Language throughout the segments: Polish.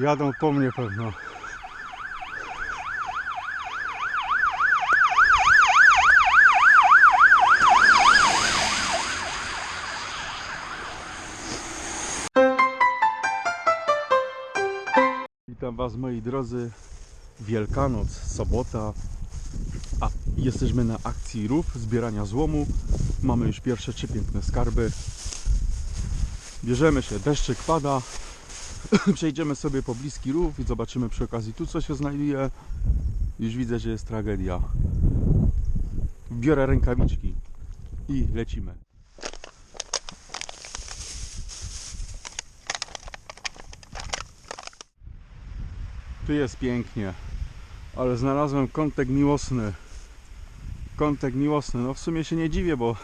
Jadą po mnie pewno. Witam Was moi drodzy. Wielkanoc, sobota. A jesteśmy na akcji rów, zbierania złomu. Mamy już pierwsze trzy piękne skarby. Bierzemy się, deszczyk pada. Przejdziemy sobie po bliski rów i zobaczymy przy okazji tu co się znajduje. Już widzę, że jest tragedia. Biorę rękawiczki i lecimy. Tu jest pięknie, ale znalazłem kątek miłosny. Kątek miłosny. No w sumie się nie dziwię, bo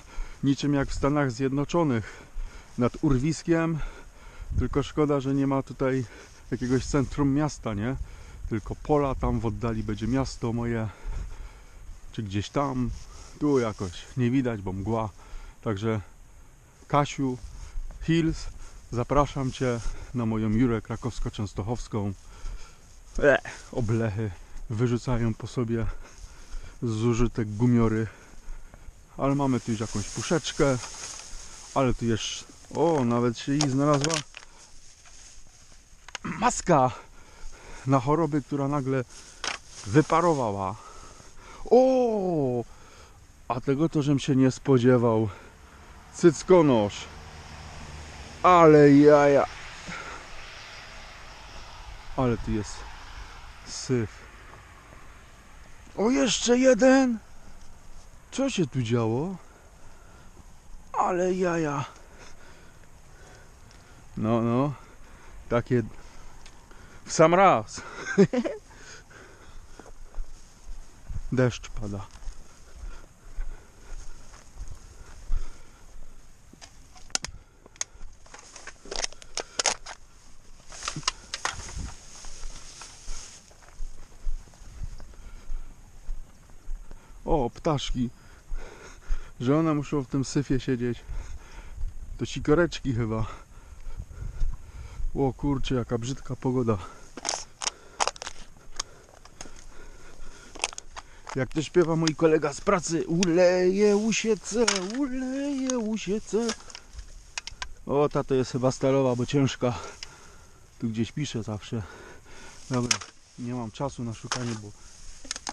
niczym jak w Stanach Zjednoczonych nad urwiskiem. Tylko szkoda, że nie ma tutaj jakiegoś centrum miasta, nie? Tylko pola, tam w oddali będzie miasto moje, czy gdzieś tam, tu jakoś nie widać, bo mgła. Także Kasiu, Hills, zapraszam Cię na moją Jurę krakowsko-częstochowską. Oblechy wyrzucają po sobie zużyte gumiory. Ale mamy tu już jakąś puszeczkę. Ale tu jeszcze... O, nawet się i znalazła maska na choroby, która nagle wyparowała. O! A tego to żem się nie spodziewał. Cyckonosz. Ale jaja. Ale tu jest syf. O, jeszcze jeden. Co się tu działo? Ale jaja. No, no. Takie w sam raz. Deszcz pada. O, ptaszki. Że one muszą w tym syfie siedzieć. To sikoreczki chyba. O kurczę, jaka brzydka pogoda. Jak to śpiewa mój kolega z pracy, uleje usiece, uleje usiece. O, ta to jest chyba stalowa, bo ciężka. Tu gdzieś piszę zawsze. Dobra, nie mam czasu na szukanie, bo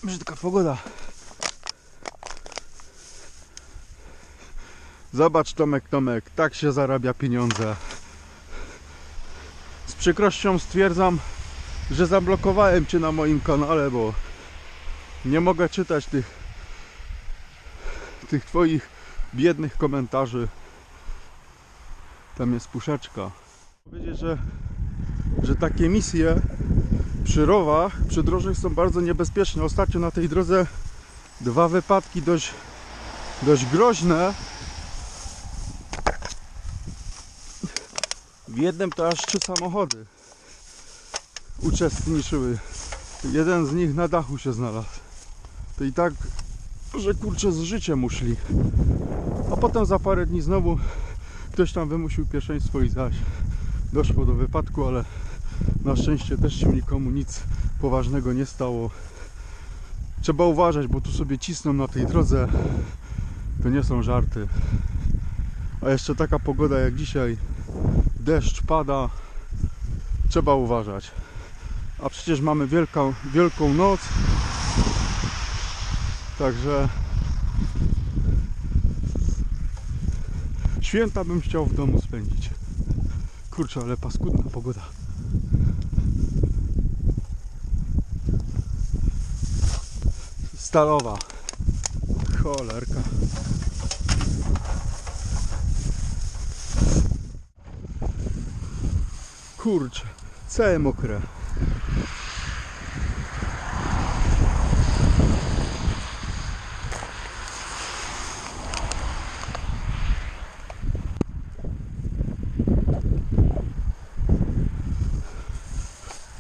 brzydka pogoda. Zobacz Tomek, Tomek, tak się zarabia pieniądze. Przykrością stwierdzam, że zablokowałem Cię na moim kanale, bo nie mogę czytać tych, tych Twoich biednych komentarzy. Tam jest puszeczka. Powiedzieć, że, że takie misje przy rowach, przy drożnych są bardzo niebezpieczne. Ostatnio na tej drodze dwa wypadki dość, dość groźne. W jednym to aż trzy samochody uczestniczyły. Jeden z nich na dachu się znalazł. To i tak, że kurczę z życiem uszli. A potem za parę dni znowu ktoś tam wymusił pierwszeństwo i zaś doszło do wypadku, ale na szczęście też się nikomu nic poważnego nie stało. Trzeba uważać, bo tu sobie cisną na tej drodze. To nie są żarty. A jeszcze taka pogoda jak dzisiaj, deszcz pada, trzeba uważać. A przecież mamy wielką, wielką noc. Także święta bym chciał w domu spędzić. Kurczę, ale paskudna pogoda. Stalowa. Cholerka. Kurczę, całe mokre.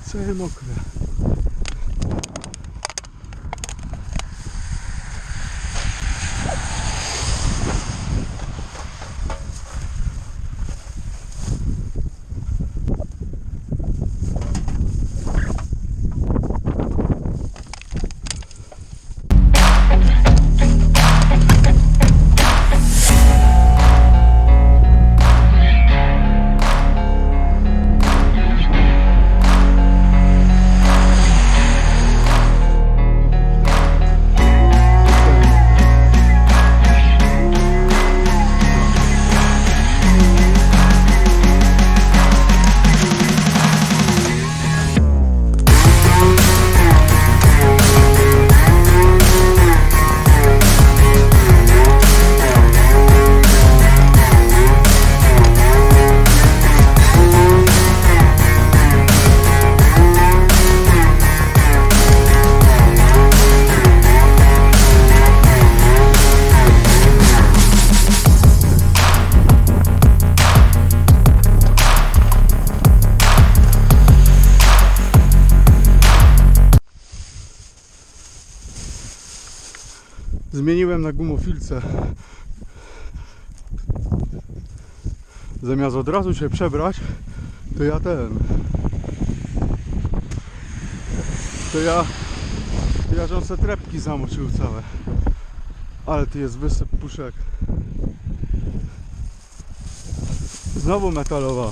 Całe mokre. Zmieniłem na gumofilce. Zamiast od razu się przebrać, to ja ten. To ja. To ja żem trepki zamoczył całe. Ale tu jest wysyp puszek. Znowu metalowa.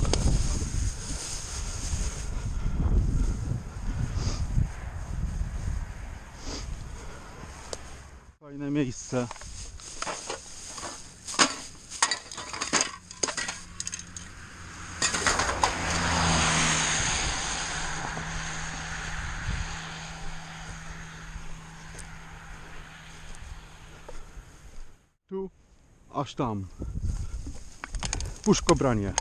Fajne miejsce. Tu, aż tam. Puszkobranie.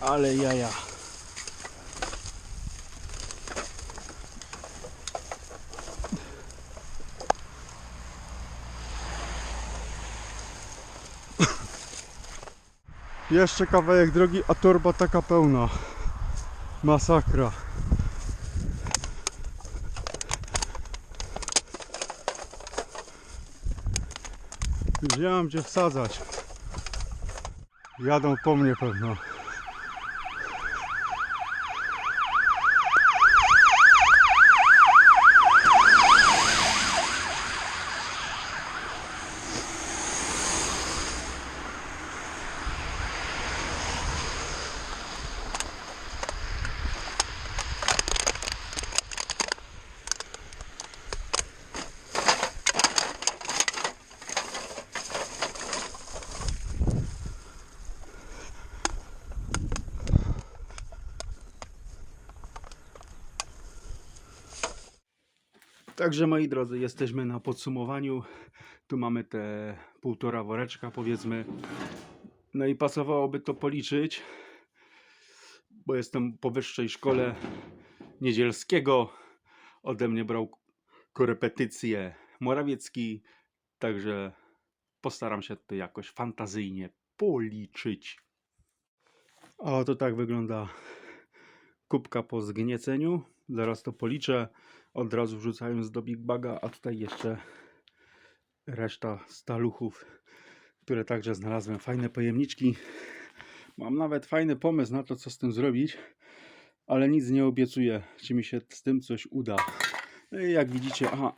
Ale jaja. Jeszcze kawałek drogi, a torba taka pełna. Masakra. Już nie mam gdzie wsadzać. Jadą po mnie pewno. Także moi drodzy, jesteśmy na podsumowaniu. Tu mamy te półtora woreczka powiedzmy. No i pasowałoby to policzyć, bo jestem po wyższej szkole niedzielskiego. Ode mnie brał korepetycje Morawiecki, także postaram się to jakoś fantazyjnie policzyć. O, to tak wygląda kubka po zgnieceniu. Zaraz to policzę od razu wrzucając do Big Baga, a tutaj jeszcze reszta staluchów, które także znalazłem. Fajne pojemniczki. Mam nawet fajny pomysł na to, co z tym zrobić, ale nic nie obiecuję, czy mi się z tym coś uda. No i jak widzicie, aha,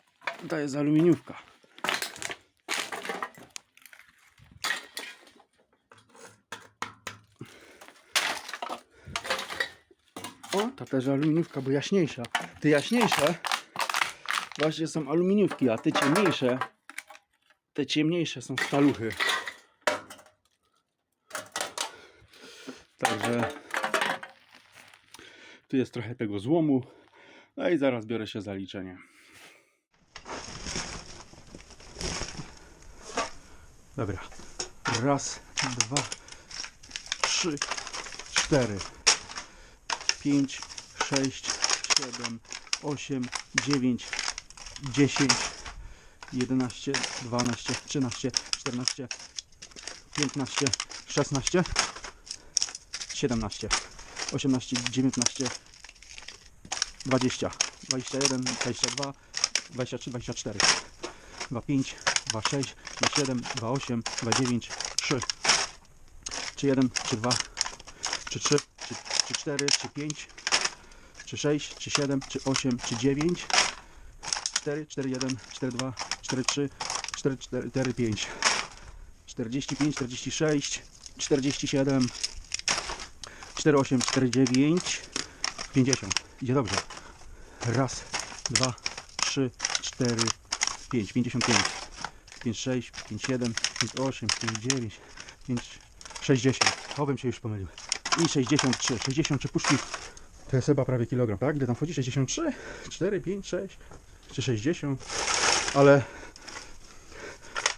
to jest aluminiówka. O, ta też aluminiówka, bo jaśniejsza. Ty jaśniejsze właśnie są aluminiówki, a te ciemniejsze te ciemniejsze są staluchy. Także tu jest trochę tego złomu. No i zaraz biorę się za liczenie. Dobra. Raz, dwa, trzy, cztery. 5, 6, 7, 8, 9, 10, 11, 12, 13, 14, 15, 16, 17, 18, 19, 20, 21, 22, 23, 24, 25, 26, 27, 28, 29, 3, czy 1, czy 2, czy 3, czy, czy 4, czy 5, czy 6, czy 7, czy 8, czy 9, 4, 4, 1, 4, 2, 4, 3, 4, 4, 4 5, 45, 46, 47, 48, 49, 50. Idzie dobrze. Raz, dwa, trzy, cztery, pięć. 55. 5, 6, 5, 7, 5, 8, 5, 9, 5, 60. Obym się już pomylił. I 63. 63 puszki To jest chyba prawie kilogram, tak? Ile tam wchodzi? 63? 4, 5, 6 czy 60? Ale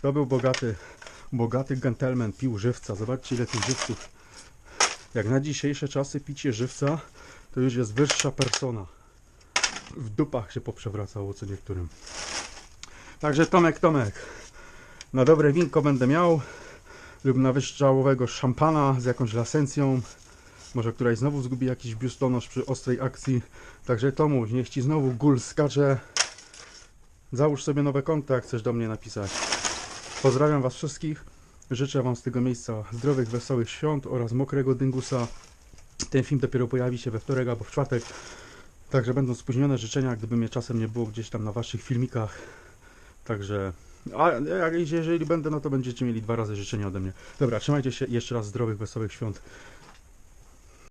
to był bogaty, bogaty gentleman, pił żywca. Zobaczcie ile tych żywców. Jak na dzisiejsze czasy picie żywca, to już jest wyższa persona. W dupach się poprzewracało co niektórym. Także Tomek, Tomek, na dobre winko będę miał lub na wyszczałowego szampana z jakąś lasencją. Może któraś znowu zgubi jakiś biustonosz przy ostrej akcji. Także Tomuś, niech ci znowu gul skacze. Załóż sobie nowe konto, jak chcesz do mnie napisać. Pozdrawiam Was wszystkich. Życzę Wam z tego miejsca zdrowych, wesołych świąt oraz mokrego dyngusa. Ten film dopiero pojawi się we wtorek albo w czwartek. Także będą spóźnione życzenia, gdyby mnie czasem nie było gdzieś tam na Waszych filmikach. Także, a jeżeli będę, no to będziecie mieli dwa razy życzenia ode mnie. Dobra, trzymajcie się. Jeszcze raz zdrowych, wesołych świąt.